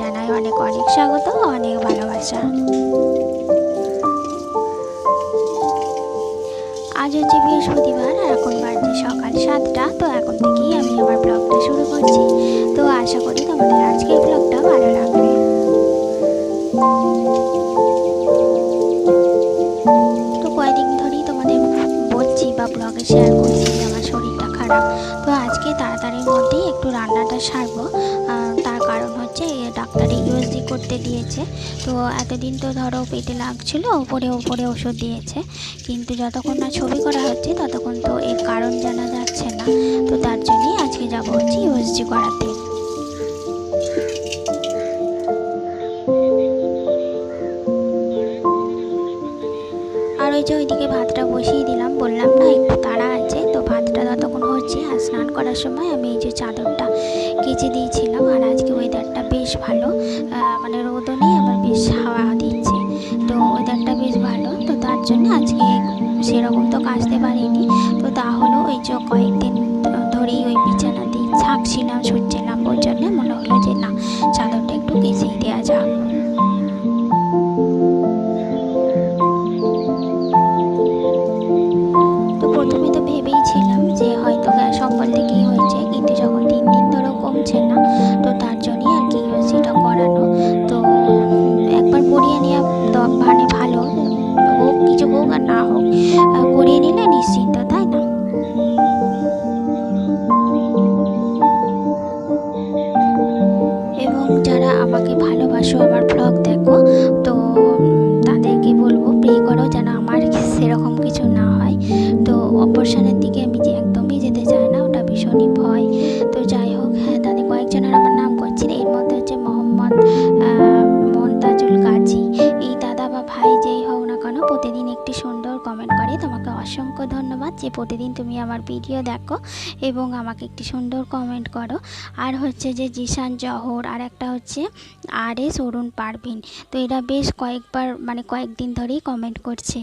জানাই অনেক অনেক স্বাগত, অনেক ভালোবাসা। আজ হচ্ছে বৃহস্পতিবার, আর এখন বাড়ছে সকাল সাতটা, তো এখন থেকেই আমি আমার ব্লগটা শুরু করছি। তো আশা করি তোমাদের আজকের ব্লগটা ভালো ডাক্তারে ইউএসজি করতে দিয়েছে। তো এতদিন তো ধরো পেটে লাগছিল, ওপরে ওপরে ওষুধ দিয়েছে। কিন্তু যতক্ষণ না ছবি করা হচ্ছে, ততক্ষণ তো এর কারণ জানা যাচ্ছে না। তো তার জন্যই আজকে যাব হচ্ছে ইউএসজি করাতে। আর ওই যে ওইদিকে ভাতটা বসিয়ে দিলাম, বললাম, না, একটু তাড়া আছে। তো ভাতটা ততক্ষণ হচ্ছে, আর স্নান করার সময় আমি এই যে চাদরটা কেচে দিয়েছিলাম, আর আজকে ওয়েদারটা বেশ ভালো। মানে রোদও নেই, আবার বেশ হাওয়া দিচ্ছে। তো ওয়েদারটা বেশ ভালো, তো তার জন্য আজকে সেরকম তো কাচতে পারিনি। তো তাহলেও ওই যে কয়েকদিন ধরেই ওই বিছানাতেই ছাপছিলাম ছুটছিলাম ওই জন্য মনে হলো যে না, চাদরটা একটু কেচেই দেওয়া যাক। আমাকে ভালোবাসো আমার ব্লগ দেখো। তো কমেন্ট তোমাকে অসংখ্য ধন্যবাদ যে প্রতিদিন তুমি আমার ভিডিও দেখো এবং আমাকে একটি সুন্দর কমেন্ট করো। আর হচ্ছে যে জিশান জহর, আর একটা হচ্ছে আর এস অরুণ পারভিন। তো এরা বেশ কয়েকবার মানে কয়েকদিন ধরেই কমেন্ট করছে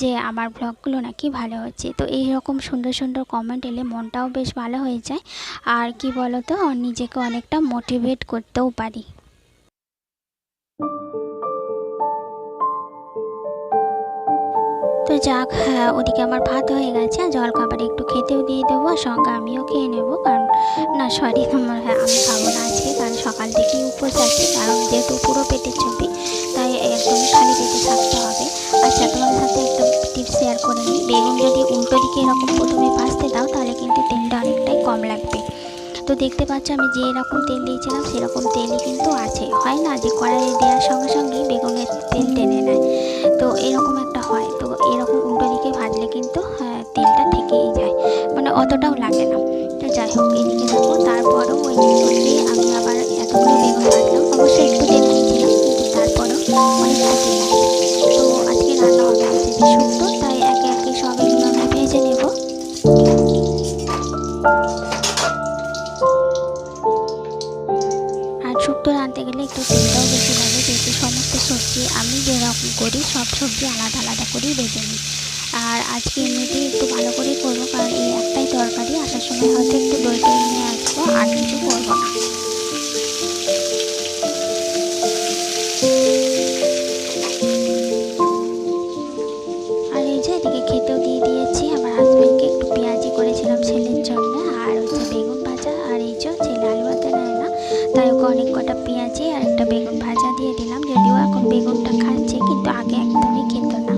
যে আমার ব্লগগুলো নাকি ভালো হচ্ছে। তো এই রকম সুন্দর সুন্দর কমেন্ট এলে মনটাও বেশ ভালো হয়ে যায়। আর কি বলো তো নিজেকে অনেকটা মোটিভেট করতেও পারি। যাক হ্যাঁ ওদিকে আমার ভাত হয়ে গেছে জল খাবারে একটু খেতেও দিয়ে দেবো সঙ্গে আমিও খেয়ে নেব, কারণ, না সরি আমার হ্যাঁ আমি খাব না আজকে, কারণ সকাল থেকেই উপোস আছে, কারণ যেহেতু পুরো পেটের ছবি তাই একদমই খালি পেটে থাকতে হবে। আচ্ছা তোমাদের সাথে একটা টিপস শেয়ার করে নিই। বেগুন যদি উল্টো দিকে এরকম প্রথমে ভাজতে দাও, তাহলে কিন্তু তেলটা অনেকটাই কম লাগবে। তো দেখতে পাচ্ছ, আমি যে এরকম তেল দিয়েছিলাম, সেরকম তেলই কিন্তু আছে। হয় না যে কড়াইয়ে দেওয়ার সঙ্গে সঙ্গেই বেগুনের তেল টেনে নেয়। এরকম একটা হয়। তো এরকম উল্টো দিকে ভাজলে কিন্তু হ্যাঁ, তেলটা থেকেই যায়। মানে অতটাও লাগে না। তো যাই হোক এদিকে দেখো তারপরও ওই যে আমি আবার এতগুলো বেগুন ভাজলাম অবশ্যই একটু তেল দিয়েছিলাম কিন্তু তারপরও অনেকটা তেল তো আজকে রান্না হবে যে শুক্তো তেলটাও বেশি ভালো, যেহেতু সমস্ত সবজি আমি যেরকম করি, সব সবজি আলাদা আলাদা করেই বেজে নিই। আর আজকে এমনিতেই একটু ভালো করেই করব, কারণ এই একটাই তরকারি, আসার সময় হয়তো একটু দই টই নিয়ে আসব, আর কিছু করব না। বেগুনটা খাচ্ছে কিন্তু আগে একদমই খেত না।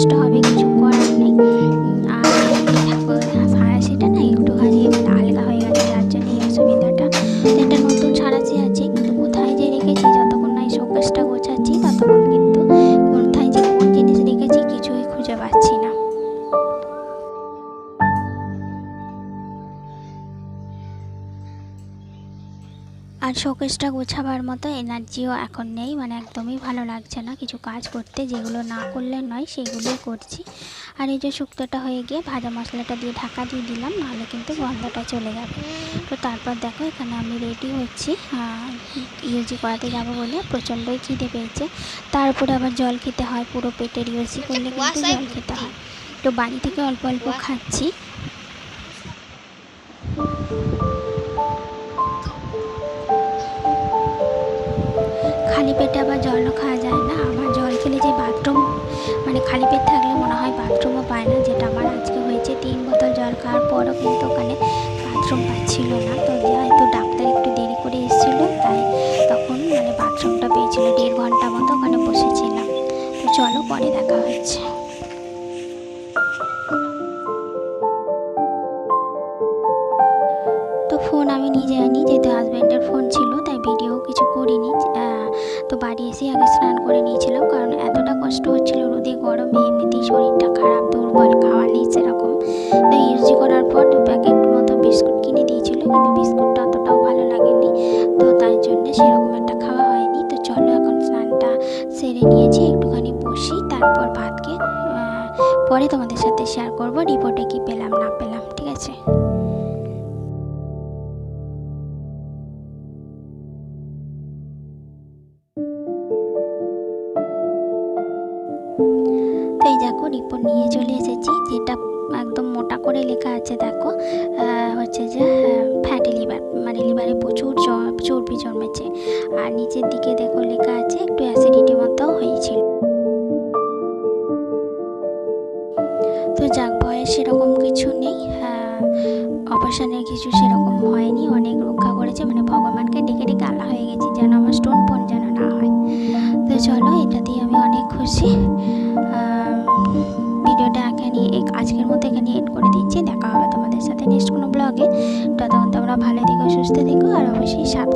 starving children. আর শোকেসটা গোছাবার মতো এনার্জিও এখন নেই মানে একদমই ভালো লাগছে না। কিছু কাজ করতে, যেগুলো না করলে নয়, সেগুলোই করছি। আর এই যে শুক্তোটা হয়ে গিয়ে ভাজা মশলাটা দিয়ে ঢাকা দিয়ে দিলাম, নাহলে কিন্তু গন্ধটা চলে যাবে। তো তারপর দেখো, এখানে আমি রেডি হচ্ছি। ইউজি করাতে যাব বলে প্রচণ্ডই খিদে পেয়েছে। তারপরে আবার জল খেতে হয়, পুরো পেটের ইউজি করলে কিন্তু জল খেতে হয়। তো বাড়ি থেকে অল্প অল্প খাচ্ছি। পেটে আবার জলও খাওয়া যায় না। আমার জল খেলে যে বাথরুম মানে খালি পেট থাকলে মনে হয় বাথরুমও পায় না, যেটা আমার আজকে হয়েছে। তিন বোতল জল খাওয়ার পরও কিন্তু ওখানে বাথরুম পাচ্ছিল না। তো যেহেতু ডাক্তার একটু দেরি করে এসেছিল, তাই তখন মানে বাথরুমটা পেয়েছিলো। দেড় ঘণ্টা মতো ওখানে বসেছিলাম। তো চলো পরে দেখা হচ্ছে। এসে আগে স্নান করে নিয়েছিলাম, কারণ এতটা কষ্ট হচ্ছিল রোদে, গরমে এমনিতেই শরীরটা খারাপ, দুর্বল, খাওয়া নেই সেরকম। তো ইউজি করার পর দু প্যাকেট মতো বিস্কুট কিনে দিয়েছিল, কিন্তু বিস্কুটটা অতটাও ভালো লাগেনি। তো তাই জন্য সেরকম একটা খাওয়া হয়নি। তো চলো এখন স্নানটা সেরে নিয়েছি, একটুখানি বসি, তারপর ভাতকে পরে তোমাদের সাথে শেয়ার করব রিপোর্টে কি পেলাম, না পেলাম, ঠিক আছে? দেখো রিপোর্ট নিয়ে চলে এসেছি, যেটা একদম মোটা করে লেখা আছে, দেখো। হচ্ছে যে ফ্যাটি লিভার মানে লিভারে প্রচুর চর্বি জন্মেছে। আর নিচের দিকে দেখো লেখা আছে, একটু অ্যাসিডিটি মতো হয়েছিল। তো যাক ভয়ের সেরকম কিছু নেই। অপারেশনের কিছু সেরকম হয়নি, অনেক রক্ষা করেছে। মানে ভগবানকে ডেকে ডেকে আলা হয়ে গেছি, যেন আমার স্টোন ফোন যেন না হয়। তো চলো, এটা দিয়ে আমি অনেক খুশি। নেক্সট কোনো ব্লগে